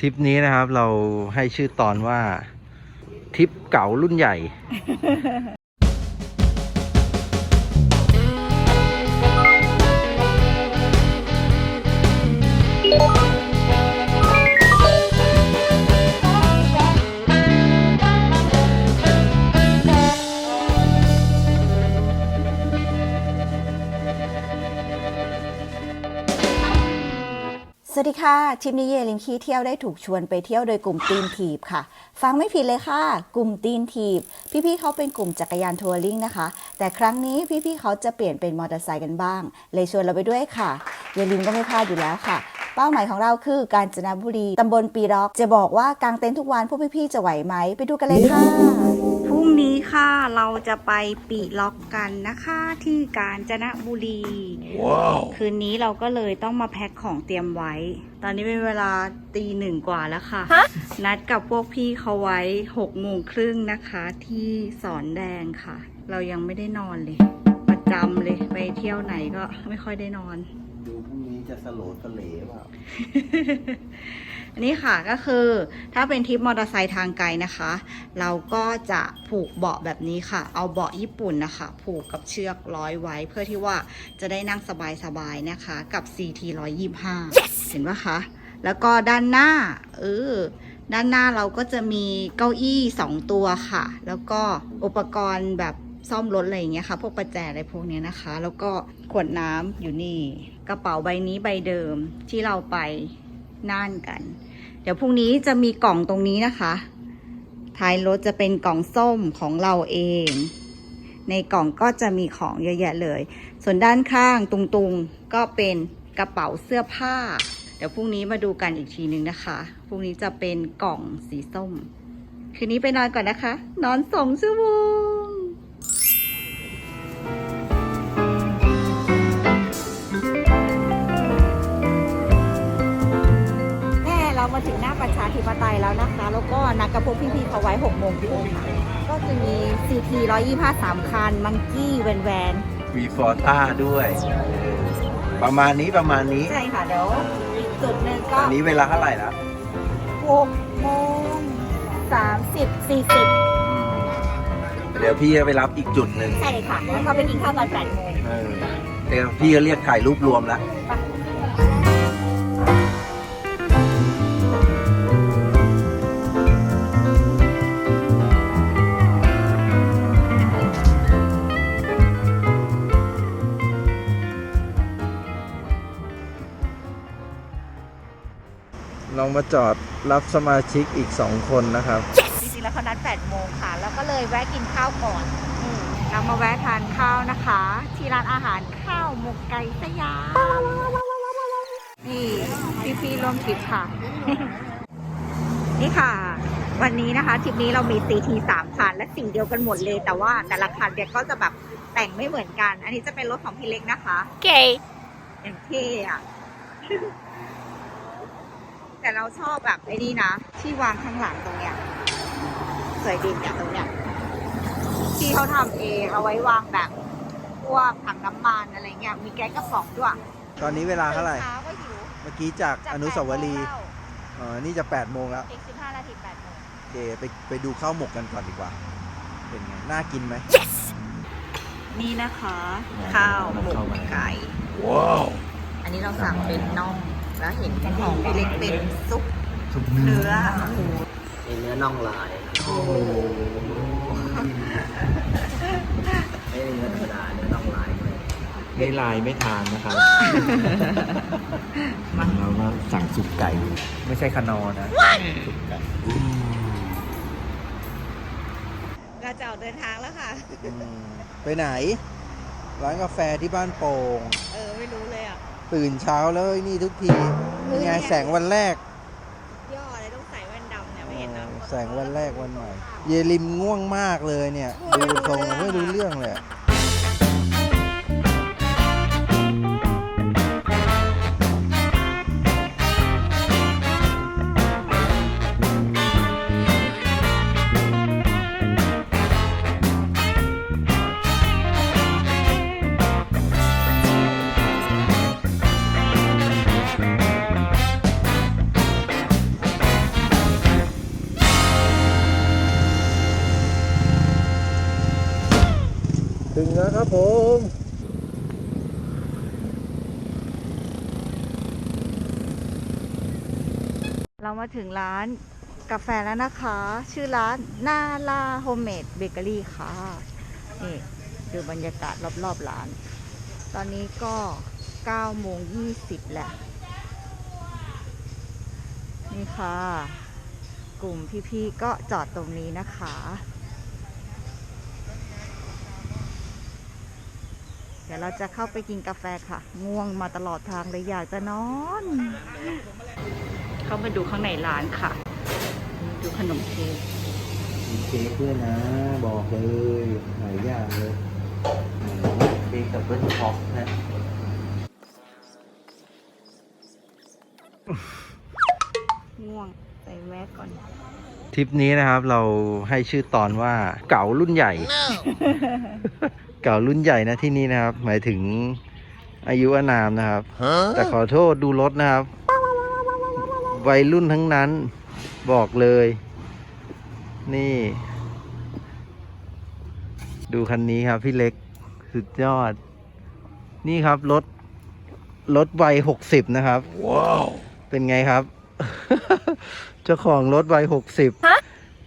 ทริปนี้นะครับเราให้ชื่อตอนว่าทริปเก่ารุ่นใหญ่ สวัสดีค่ะทริปนี้เยลิมคีเที่ยวได้ถูกชวนไปเที่ยวโดยกลุ่มตีนทีบค่ะ ฟังไม่ผิดเลยค่ะ กลุ่มตีนทีบ พี่ๆเขาเป็นกลุ่มจักรยานทัวริงนะคะ แต่ครั้งนี้พี่ๆเขาจะเปลี่ยนเป็นมอเตอร์ไซค์กันบ้าง เลยชวนเราไปด้วยค่ะเยลิมก็ไม่พลาดอยู่แล้วค่ะ เป้าหมายของเราคือกาญจนบุรีตำบลปีร็อก จะบอกว่ากางเต็นท์ทุกวันพวกพี่ๆจะไหวไหมไปดูกันเลยค่ะ รุ่งนี้ค่ะเราจะไปปีล็อกกันนะคะที่กาญจนบุรีคืนนี้เราก็เลยต้องมาแพ็คของเตรียมไว้ ตอนนี้เป็นเวลาตีหนึ่งกว่าแล้วค่ะ นัดกับพวกพี่เขาไว้หกโมงครึ่งนะคะ ที่สอนแดงค่ะ เรายังไม่ได้นอนเลย ประจำเลยไปเที่ยวไหนก็ไม่ค่อยได้นอน ดูพรุ่งนี้จะสโลดสเลเปล่า อันนี้ค่ะก็คือถ้าเป็นทริปมอเตอร์ไซค์ทางไกลนะคะ เราก็จะผูกเบาะแบบนี้ค่ะ เอาเบาะญี่ปุ่นนะคะ ผูกกับเชือกร้อยไว้ เพื่อที่ว่าจะได้นั่งสบายๆนะคะ กับ CT 125เห็นปะคะ แล้วก็ด้านหน้าเออด้านหน้าเราก็จะมีเก้าอี้ 2 ตัวค่ะ แล้วก็อุปกรณ์แบบซ่อมรถอะไรอย่างเงี้ยค่ะ พวกประแจอะไรพวกเนี้ยนะคะ แล้วก็ขวดน้ำอยู่นี่ กระเป๋าใบนี้ใบเดิมที่เราไปน่านกัน ดี๋ยวพรุ่งนี้จะมีกล่องตรงนี้นะคะ ท้ายรถจะเป็นกล่องส้มของเราเอง ในกล่องก็จะมีของเยอะแยะเลย ส่วนด้านข้างตุงๆก็เป็นกระเป๋าเสื้อผ้า เดี๋ยวพรุ่งนี้มาดูกันอีกทีนึงนะคะ พรุ่งนี้จะเป็นกล่องสีส้ม คืนนี้ไปนอนก่อนนะคะ นอนสองชั่วโมง ม่เรามาถึงหน้าประชาธิปไตยแล้วนะคะ แล้วก็นัดกับพวกพี่ๆเขาไว้6โมงครึ่งก็จะมี CT 125 3คัน มังกี้แวนแวนมีฟอร์ต้าด้วย ประมาณนี้ประมาณนี้ ใช่ค่ะ เดี๋ยวอีกจุดหนึ่งก็ตอนนี้เวลาเท่าไหร่แล้ว6โมง30 40 เดี๋ยวพี่จะไปรับอีกจุดหนึ่งใช่ค่ะ แล้วก็ไปกินข้าวตอน8โมงเออเดี๋ยวพี่จะเรียกถ่ายรูปรวมแล้ว องมาจอดรับสมาชิกอีก 2 คนนะครับ จริงๆแล้วเขานัด8โมงค่ะ แล้วก็เลยแวะกินข้าวก่อนอืมเรามาแวะทานข้าวนะคะ ที่ร้านอาหารข้าวหมกไก่สยามนี่พี่ๆร่วมทริปค่ะ นี่ค่ะ วันนี้นะคะทริปนี้เรามีซีทีสามคันและสิ่งเดียวกันหมดเลย แต่ว่าแต่ละคันเนี่ยก็จะแบบแต่งไม่เหมือนกัน อันนี้จะเป็นรถของพี่เล็กนะคะเก๋อย่างเท่อะ แต่เราชอบแบบไอ้นี่นะ ที่วางข้างหลังตรงเนี้ย สวยดีเนี่ยตรงเนี้ย ที่เขาทำเองเอาไว้วางแบบพวกถังน้ำมันอะไรเงี้ย มีแก๊สกระป๋องด้วยตอนนี้เวลาเท่าไหร่ ช้ก็หิวเมื่อกี้จากจากอนุสาวรีย์แปดโมงอ๋อนี่จะ8โมงแล้วเก้าอีกสิบห้านาทีแปดโมงโอเคไปไปดูข้าวหมกกันก่อนดีกว่า เป็นไง น่ากินไหม นี่นะคะ ข้าวหมกไก่ ว้าว อันนี้เราสั่งเป็นน่อง แล้วเห็นของพี่เล็กเป็นซุปเนื้อโอ้โหเป็นเนื้อน่องลายไม่ใช่เนื้อธรรมดาเนื้อน่องลายด้วยไม่ลายไม่ทานนะครับเราก็สั่งสุกไก่ ไม่ใช่ขนอนะสุกไก่เราจะออกเดินทางแล้วค่ะ ไปไหน ร้านกาแฟที่บ้านโป่ง เออ ไม่รู้เลยอะ ตื่นเช้าเลยนี่ทุกทีนี่ไงแสงวันแรก ย่ออะไรต้องใส่แว่นดำเนี่ยไม่เห็นนะแสงวันแรกวันใหม่ เยลิมง่วงมากเลยเนี่ย ดูทรงไม่รู้เรื่องเลย มาถึงร้านกาแฟแล้วนะคะ ชื่อร้านนาลาโฮมเมดเบเกอรี่ค่ะ นี่ดูบรรยากาศรอบๆร้าน ตอนนี้ก็9โมง20แหล้วนี่ค่ะ กลุ่มพี่ๆก็จอดตรงนี้นะคะเดี๋ยวเราจะเข้าไปกินกาแฟค่ะ ง่วงมาตลอดทางเลยอยากจะนอน เข้ามาดูข้างในร้านค่ะ ดูขนมเค้กมีเค้กด้วยนะ บอกเลยหลายอย่างเลยเค้กกับเบิ้ลท็อปนะง่วงใส่แมสก่อนทริปนี้นะครับเราให้ชื่อตอนว่าเก่ารุ่นใหญ่ เก่ารุ่นใหญ่นะที่นี่นะครับ หมายถึงอายุอานามนะครับ แต่ขอโทษดูรถนะครับ วัยรุ่นทั้งนั้นบอกเลย นี่ ดูคันนี้ครับพี่เล็กสุดยอด นี่ครับรถรถวัยหกสิบนะครับ ว้าว เป็นไงครับ เจ้าของรถวัยหกสิบ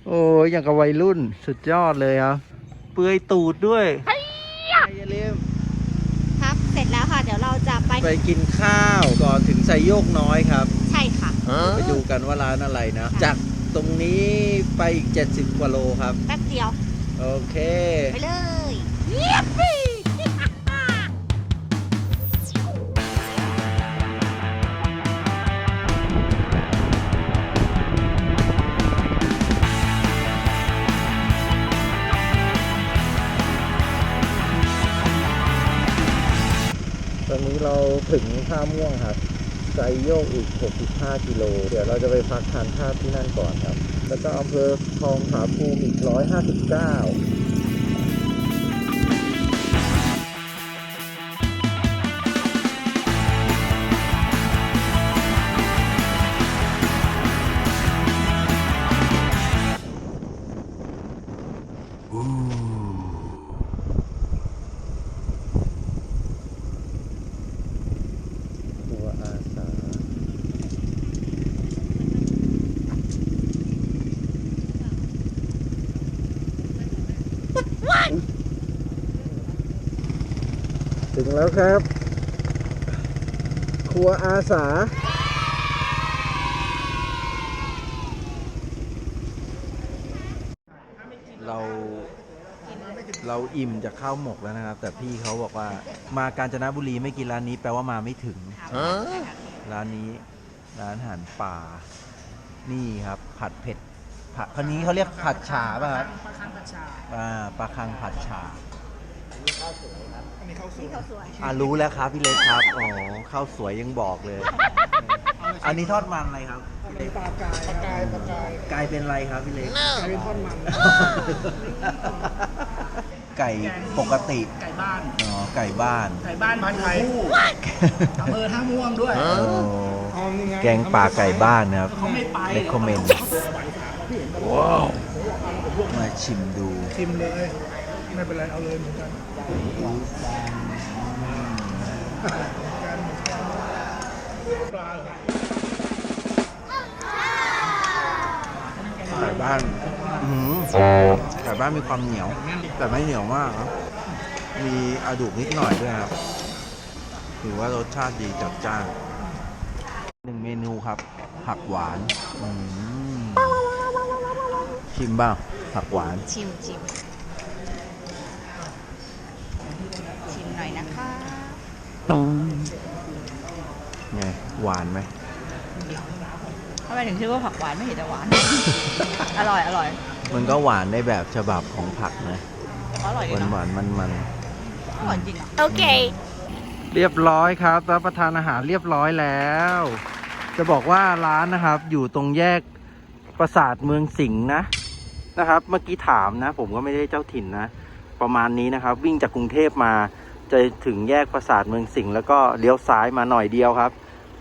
โอ้ยอย่างกับวัยรุ่นสุดยอดเลยครับ เปื่อยตูดด้วยอย่าลืมครับ เสร็จแล้วค่ะ เดี๋ยวเราจะไป ไปกินข้าวก่อนถึงไซโยกน้อยครับใช่ค่ะ ไปดูกันว่าร้านอะไรนะ จากตรงนี้ไปอีก 70 กว่าโลครับ แป๊บเดียว โอเค ไปเลยตอนนี้เราถึงท่าม่วงครับ ไซโยกอีก 65 กิโล เดี๋ยวเราจะไปพักทานข้าวที่นั่นก่อนครับ แล้วก็อำเภอทองผาภูมิอีก 159 แล้วครับ ครัวอาสา เราเราอิ่มจากข้าวหมกแล้วนะครับ แต่พี่เขาบอกว่า มากาญจนบุรีไม่กินร้านนี้แปลว่ามาไม่ถึง ร้านนี้ร้านอาหารป่า นี่ครับผัดเผ็ดผัดคนนี้เขาเรียกผัดฉาป่ะครับปลาคังผัดฉาปลาคังผัดฉา อ่ารู้แล้วครับพี่เล็กครับ อ๋อข้าวสวยยังบอกเลย อันนี้ทอดมันอะไรครับปลากายปลากายปลากายกายเป็นอะไรครับพี่เล็กกายเป็นทอดมัน ไก่ปกติ ไก่บ้าน อ๋อไก่บ้าน ไก่บ้านพันธุ์ไทยอำเภอท่าม่วงด้วย โอ้แกงป่าไก่บ้านนะครับเขาไม่ไปเลคคอมเมนต์ว้าว มาชิมดู ชิมเลย ไม่เป็นไรเอาเลยเหมือนกันปลาเหรอไก่บ้านอื้อหือไก่บ้านมีความเหนียว แต่ไม่เหนียวมากครับ มีอะดูกนิดหน่อยด้วยครับถือว่ารสชาติดีจัดจ้านหนึ่งเมนูครับ ผักหวานอืมชิมบ้างผักหวาน ชิมชิมชิมหน่อยนะคะ ไงหวานไหมทำไมถึงชื่อว่าผักหวานไม่เห็นจะหวาน อร่อยอร่อยมันก็หวานในแบบฉบับของผักนะอร่อยหดีวานเนาะหวานมันมันอร่อยจริงอะโอเค เรียบร้อยครับรับประทานอาหารเรียบร้อยแล้ว จะบอกว่าร้านนะครับ อยู่ตรงแยกปราสาทเมืองสิงห์นะนะครับ เมื่อกี้ถามนะ ผมก็ไม่ได้เจ้าถิ่นนะ ประมาณนี้นะครับ วิ่งจากกรุงเทพมา จะถึงแยกปราสาทเมืองสิงห์แล้วก็เลี้ยวซ้ายมาหน่อยเดียวครับ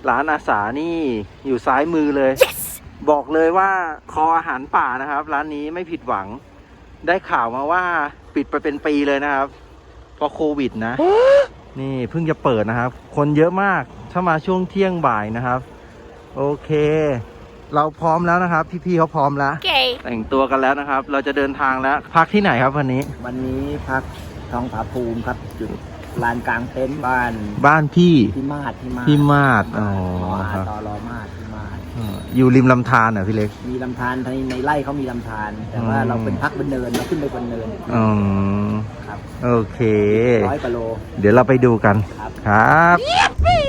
ร้านอาสานี่อยู่ซ้ายมือเลยบอกเลยว่าคออาหารป่านะครับ ร้านนี้ไม่ผิดหวัง ได้ข่าวมาว่าปิดไปเป็นปีเลยนะครับ เพราะโควิดนะ นี่เพิ่งจะเปิดนะครับ คนเยอะมากถ้ามาช่วงเที่ยงบ่ายนะครับ โอเค เราพร้อมแล้วนะครับ พี่ๆเขาพร้อมแล้วแต่งตัวกันแล้วนะครับ เราจะเดินทางแล้ว พักที่ไหนครับวันนี้ วันนี้พักทองผาภูมิครับจุด ลานกลางเต็นท์บ้านบ้านพี่ พี่มาศพี่มาศพี่มาศอ๋อมาครับ ตอรอมาศพี่มาศอ่าอยู่ริมลำธารเหรอพี่เล็ก มีลำธารในในไร่เขามีลำธารแต่ว่าอืม เราเป็นพักบนเนินเราขึ้นไปบนเนินอ๋อครับโอเค ร้อยกิโล เดี๋ยวเราไปดูกันครับ ครับ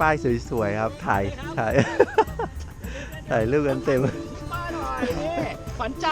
ป้ายสวยๆครับ ถ่ายถ่ายถ่ายรูปกันเต็ม ป้าหน่อยนี่ขวัญใจ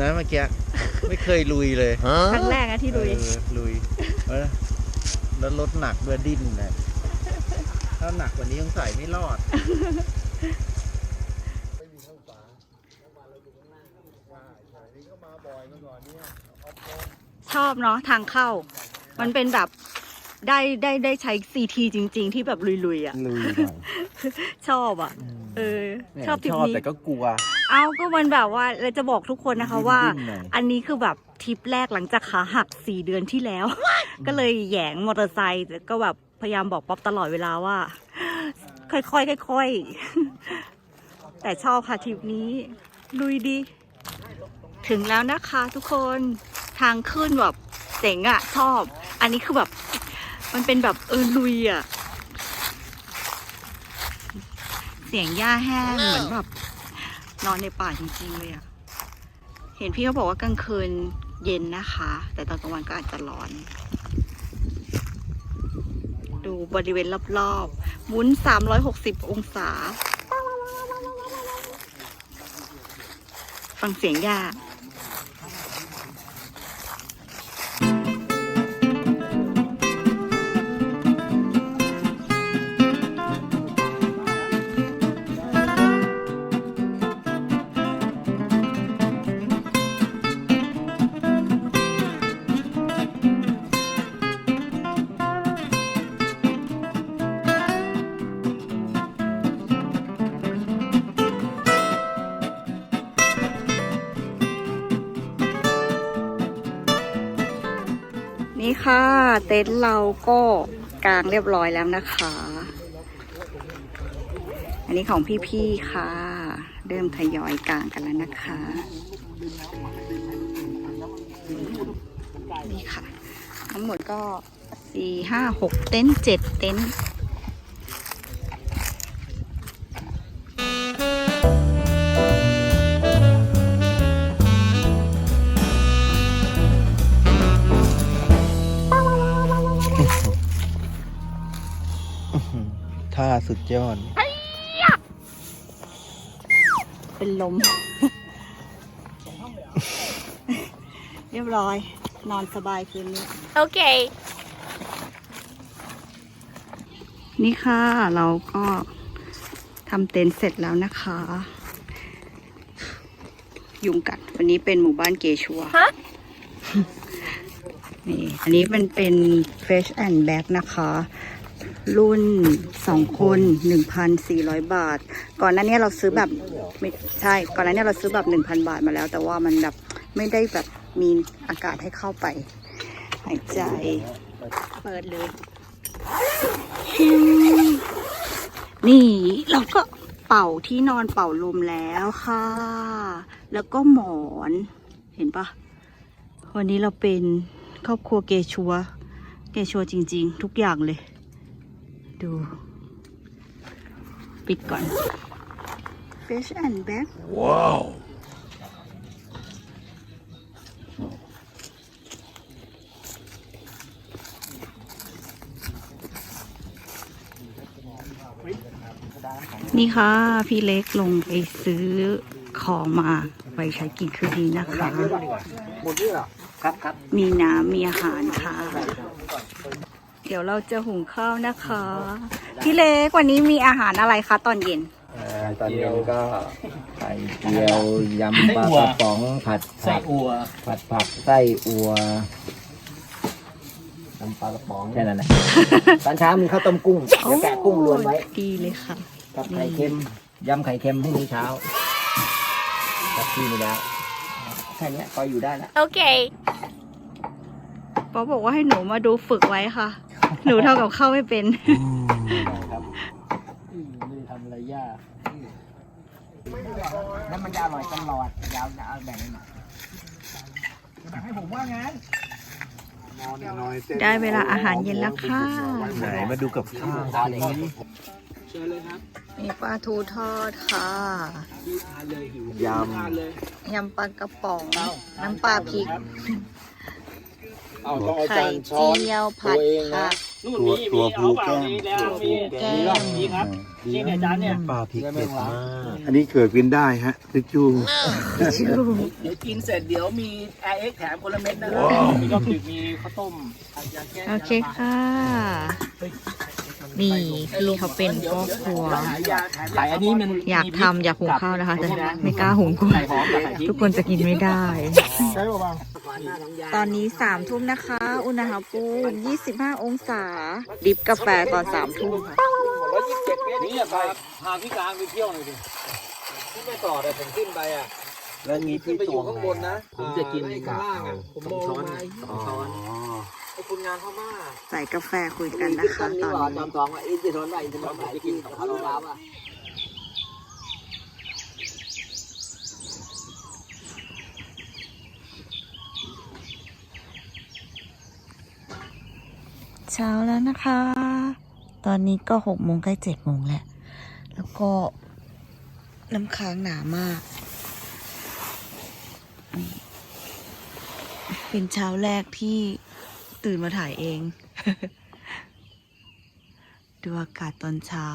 น้ำจิ้มนะเมื่อกี้ ไม่เคยลุยเลยครั้งแรกอะที่ลุย เออลุยเออแล้วรถหนักเบอร์ดิ้นเลยถ้าหนักกว่านี้ยังใส่ไม่รอด ชอบเนาะทางเข้า มันเป็นแบบได้ได้ได้ใช้ซีทีจริง ๆ ที่แบบลุยๆอะ ลุยหน่อยชอบอะ เออ ชอบทริปชอบนี้แต่ก็กลัว เอาก็มันแบบว่าเราจะบอกทุกคนนะคะว่า ดิ้นๆหน่อย อันนี้คือแบบทริปแรกหลังจากขาหักสี่เดือนที่แล้ว ก็เลยแหยงมอเตอร์ไซค์แต่ก็แบบพยายามบอกป๊อปตลอดเวลาว่า ค่อยๆค่อยๆ แต่ชอบค่ะทริปนี้ ลุยดี ถึงแล้วนะคะทุกคนทางขึ้นแบบเจ๋งอะชอบ อันนี้คือแบบ มันเป็นแบบเออลุยอะเสียงหญ้าแห้งเหมือนแบบ นอนในป่าจริงๆเลยอะเห็นพี่เขาบอกว่ากลางคืนเย็นนะคะ แต่ตอนกลางวันก็อาจจะร้อน ดูบริเวณรอบๆหมุน 360 องศา ฟังเสียงยาก ค่ะ เต็นท์เราก็กางเรียบร้อยแล้วนะคะ อันนี้ของพี่ๆค่ะ เริ่มทยอยกางกันแล้วนะคะ นี่ค่ะ ทั้งหมดก็สี่ห้าหกเต็นท์เจ็ดเต็นท์ ท่าสุดยอด เป็นลม เรียบร้อย นอนสบายคืนนี้ โอเค นี่ค่ะ เราก็ทำเต็นท์เสร็จแล้วนะคะ ยุงกัด วันนี้เป็นหมู่บ้านเกชัวนี่ อันนี้เป็นเป็น Fresh and Back นะคะ รุ่นสองคนหนึ่งพันสี่ร้อยบาท ก่อนหน้านี้เราซื้อแบบไม่ใช่ ก่อนหน้านี้เราซื้อแบบหนึ่งพันบาทมาแล้ว แต่ว่ามันแบบไม่ได้แบบมีอากาศให้เข้าไป หายใจ เปิดเลย นี่เราก็เป่าที่นอนเป่าลมแล้วค่ะ แล้วก็หมอน เห็นปะวันนี้เราเป็นครอบครัวเกชัว เกชัวจริง ๆ ทุกอย่างเลย ดู ปิดก่อน Fish and Back ว้าวนี่ค่ะ พี่เล็กลงไปซื้อของมาไปใช้กินคืนนี้นะคะครับครับมีน้ำมีอาหารค่ะ เดี๋ยวเราจะหุงข้าวนะคะ พี่เล็กวันนี้มีอาหารอะไรคะตอนเย็นตอนเย็นก็ไข่เจียวยำปลากระป๋องผัดไส้ผักอัวผัดผักไส้อัวน้ำปลากระป๋องแค่นั้นแหละตอนเช้ามีข้าวต้มกุ้งเดี๋ยวแกะกุ้งรวนไว้ดีเลยค่ะ กับไข่เค็มยำไข่เค็มพรุ่งนี้เช้ากับที่ไม่ได้แค่เนี้ยก็อยู่ได้แล้ว โอเค ป๊อบอกว่าให้หนูมาดูฝึกไว้ค่ะ หนูเท่ากับเข้าวไม่เป็น ครับไม่ได้ทำอะไรยากแล้วมันจะอร่อยตลอดยาวจะเอาแบ่งให้หน่อยให้ผมว่างั้นได้เวลาอาหารเย็นแล้วค่ะ ไหนมาดูกับข้าวทานเลยเชิญเลยครับมีปลาทูทอดค่ะพี่ทานเลยหิวยำทานเลยยำปลากระป๋อง น้ำปลาพริก เอาต้องเอาไข่จานช้อนเจียวผัดผักนู่นมีมีเอาเปล่ามีแล้วมีแก้ม มีครับนี่เนี่ยจานเนี่ยปลาพริกเผ็ดมากอันนี้เกิดกินได้ฮะทิชชู่เดี๋ยวกินเสร็จเดี๋ยวมี i x แถมคนละเม็ดนะครับมีก็คือมีข้าวต้มผัดยาแก้โอเคค่ะ นี่พี่เขาเป็นพ่อครัว ขายยาขายอันนี้มันอยากทำอยากหุงข้าวนะคะ แต่ไม่กล้าหุงกลัวไข่หอมกับไข่พริกทุกคนจะกินไม่ได้ ใช่ป่ะ ตอนนี้สามทุ่มนะคะ อุณหภูมิ25องศา ดิบกาแฟตอนสามทุ่มค่ะร้อยยี่สิบเจ็ดเมตรนี่พาพาพี่กลางไปเที่ยวหน่อยดิที่ไม่ต่อแต่ผมขึ้นไปอะแล้วงี้ขึ้พี่นไปอตวยู่งข้างบนนะผมจะกินข้างล่างอะผมมองลงมาอ๋อไอ้คนงานพม่าใส่กาแฟคุยกันนะคะตอนจอนี้มทองว่าอินทนนท์ว่าอินทนนท์ขายกินกับข้าวดาวอะ เช้าแล้วนะคะ ตอนนี้ก็หกโมงใกล้เจ็ดโมงแล้ว แล้วก็น้ำค้างหนามาก เป็นเช้าแรกที่ตื่นมาถ่ายเอง ดูอากาศตอนเช้า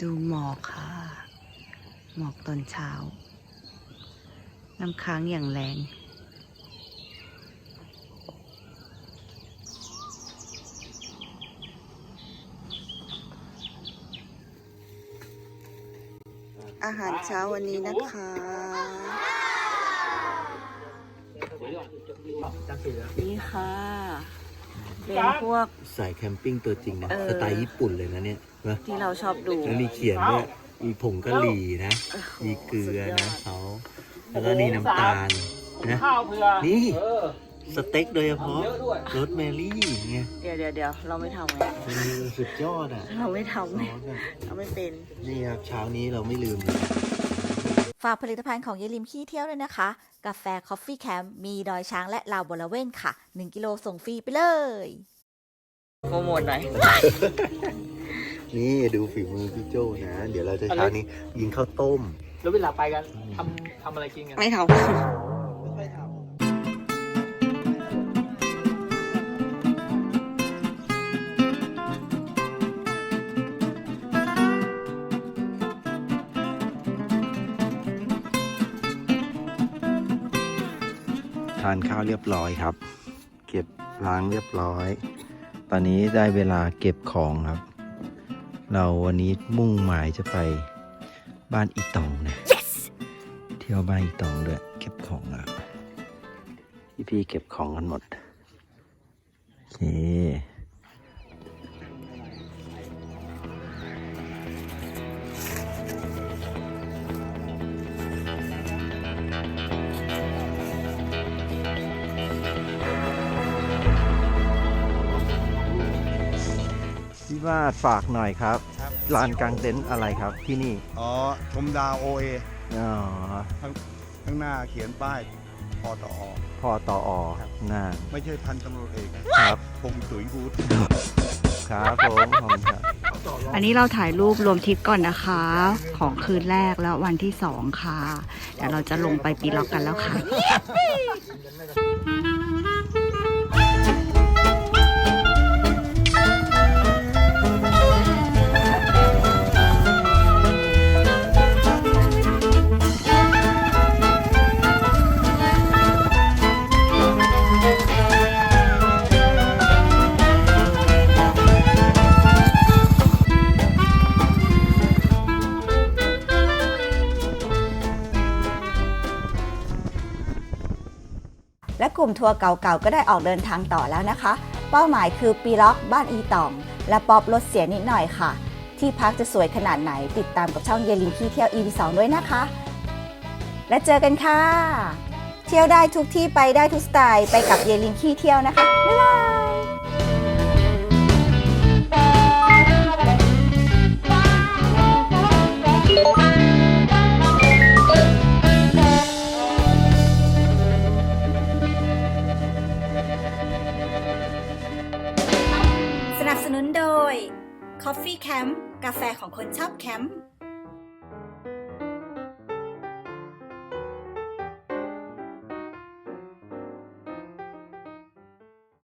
ดูหมอกค่ะ หมอกตอนเช้า น้ำค้างอย่างแรง หารเช้าวันนี้นะคะ นี่ค่ะ เป็นพวก สายแคมปิ้งตัวจริงนะ เออ สไตล์ญี่ปุ่นเลยนะเนี่ยนะที่เราชอบดู แล้วมีเขียนด้วยมีผงกะหรี่นะโอ้โหมีเกลือสุดยอนะดเขาแล้วก็นี่น้ำตาลนะ ข้าวเผื่อนี่ เออ สเต็กโดยเฉพาะเยอะด้วยรสแมรี่ไงเดี๋ยวเดี๋ยวเดี๋ยวเราไม่ทำไงเออสุดยอดอะเราไม่ทำซไงอสอะเราไม่เป็น นี่ครับเช้านี้เราไม่ลืมเลยฝากผลิตภัณฑ์ของเยลิมขี้เที่ยวด้วยนะคะ กาแฟคอฟฟี่แคมป์มีดอยช้างและลาวบลาเว่นค่ะ 1 กิโลส่งฟรีไปเลยโปรโมทหน่อย นี่ดูฝีมือพี่โจนะ เดี๋ยวเราจะเช้านี้ยิงข้าวต้ม แล้วเวลาไปกันทำทำอะไรกินกัน ไม่ทำานข้าวเรียบร้อยครับ เก็บล้างเรียบร้อย ตอนนี้ได้เวลาเก็บของครับ เราวันนี้มุ่งหมายจะไปบ้านอีตองนะ yes! เที่ยวบ้านอีตองด้วยเก็บของอะพี่พี่ๆเก็บของกันหมดโอเค ว่าดฝากหน่อยครับ ลานกลางเต็นท์อะไรครับที่นี่อ๋อ ชมดาวโอเออ๋อข้างหน้าเขียนป้ายพอต่อ พอต่ออน่าไม่ใช่พันตำรวจเอกนะครับพงศ์ตุ๋ยบูธครับผมขอบคุณครับ อันนี้เราถ่ายรูปรวมทริปก่อนนะคะ ของคืนแรกแล้ววันที่สองค่ะเดี๋ยวเราจะลงไปปีล็อกกันแล้วค่ะ กลุ่มทัวร์เก่าๆ ก็ได้ออกเดินทางต่อแล้วนะคะ เป้าหมายคือปีล็อกบ้านอีตอง และป๊อปลดเสียนิดหน่อยค่ะ ที่พักจะสวยขนาดไหนติดตามกับช่องเยลินที่เที่ยว EP 2ด้วยนะคะ และเจอกันค่ะ เที่ยวได้ทุกที่ไปได้ทุกสไตล์ไปกับเยลินที่เที่ยวนะคะบ๊ายบาย นุนโดย Coffee Camp กาแฟของคนชอบแคมป์